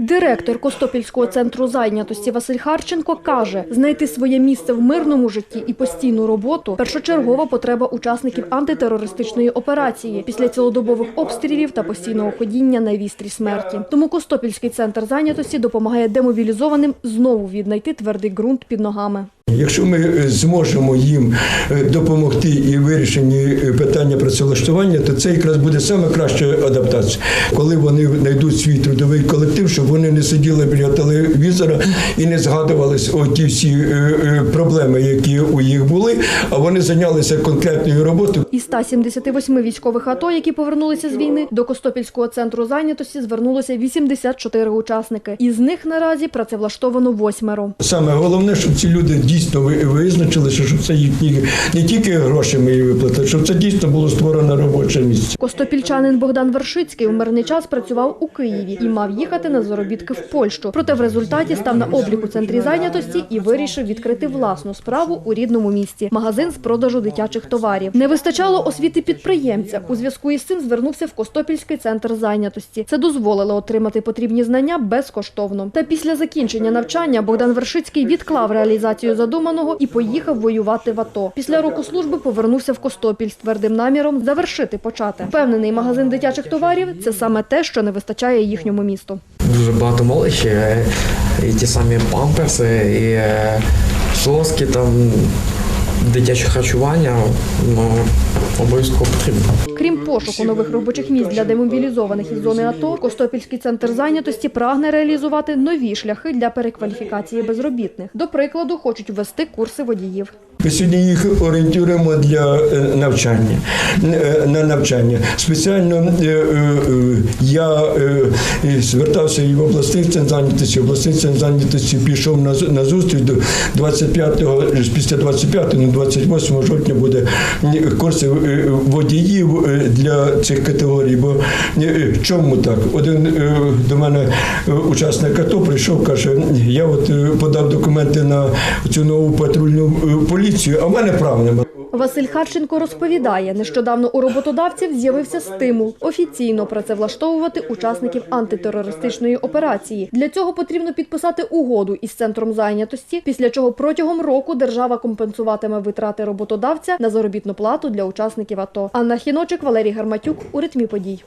Директор Костопільського центру зайнятості Василь Харченко каже, знайти своє місце в мирному житті і постійну роботу першочергова потреба учасників антитерористичної операції після цілодобових обстрілів та постійного ходіння на вістрі смерті. Тому Костопільський центр зайнятості допомагає демобілізованим знову віднайти твердий ґрунт під ногами. Якщо ми е, зможемо їм е, допомогти і вирішенні е, питання працевлаштування, то це якраз буде саме краща адаптація, коли вони знайдуть свій трудовий колектив, щоб вони не сиділи біля телевізора і не згадувались оті всі проблеми, які у їх були, а вони зайнялися конкретною роботою. Із 178 військових АТО, які повернулися з війни, до Костопільського центру зайнятості звернулося 84 учасники. Із них наразі працевлаштовано восьмеро. Саме головне, щоб ці люди дійсно ви- визначилися, щоб це їхні не тільки грошами її виплатили, щоб це дійсно було створено робоче місце. Костопільчанин Богдан Вершицький у мирний час працював у Києві і мав їхати на заробітки в Польщу. Проте в результаті став на облік у центрі зайнятості і вирішив відкрити власну справу у рідному місті магазин з продажу дитячих товарів. Не вистачало освіти підприємця. У зв'язку із цим звернувся в Костопільський центр зайнятості. Це дозволило отримати потрібні знання безкоштовно. Та після закінчення навчання Богдан Вершицький відклав реалізацію задуманого і поїхав воювати в АТО. Після року служби повернувся в Костопіль з твердим наміром завершити почати. Впевнений, магазин дитячих товарів це саме те, що не вистачає їхньому місту. Дуже багато молодші, е, і ті самі памперси, і е, соски, там, дитяче харчування, ну, обов'язково потрібно. Крім пошуку нових робочих місць для демобілізованих із зони АТО, Костопільський центр зайнятості прагне реалізувати нові шляхи для перекваліфікації безробітних. До прикладу, хочуть ввести курси водіїв. Ми сьогодні їх орієнтуємо для е, навчання. Е, На навчання. Спеціально е, я звертався і в обласний центр зайнятості, обласний центр зайнятості пішов на, зустріч до 25-го, після 25 ну 28 жовтня буде курси водіїв для цих категорій. Бо чому так? Один до мене учасник АТО прийшов, каже, я от подав документи на цю нову патрульну е, поліцію, а в мене прав немає. Василь Харченко розповідає, нещодавно у роботодавців з'явився стимул офіційно працевлаштовувати учасників антитерористичної операції. Для цього потрібно підписати угоду із центром зайнятості, після чого протягом року держава компенсуватиме витрати роботодавця на заробітну плату для учасників АТО. Анна Хіночик, Валерій Гарматюк у ритмі подій.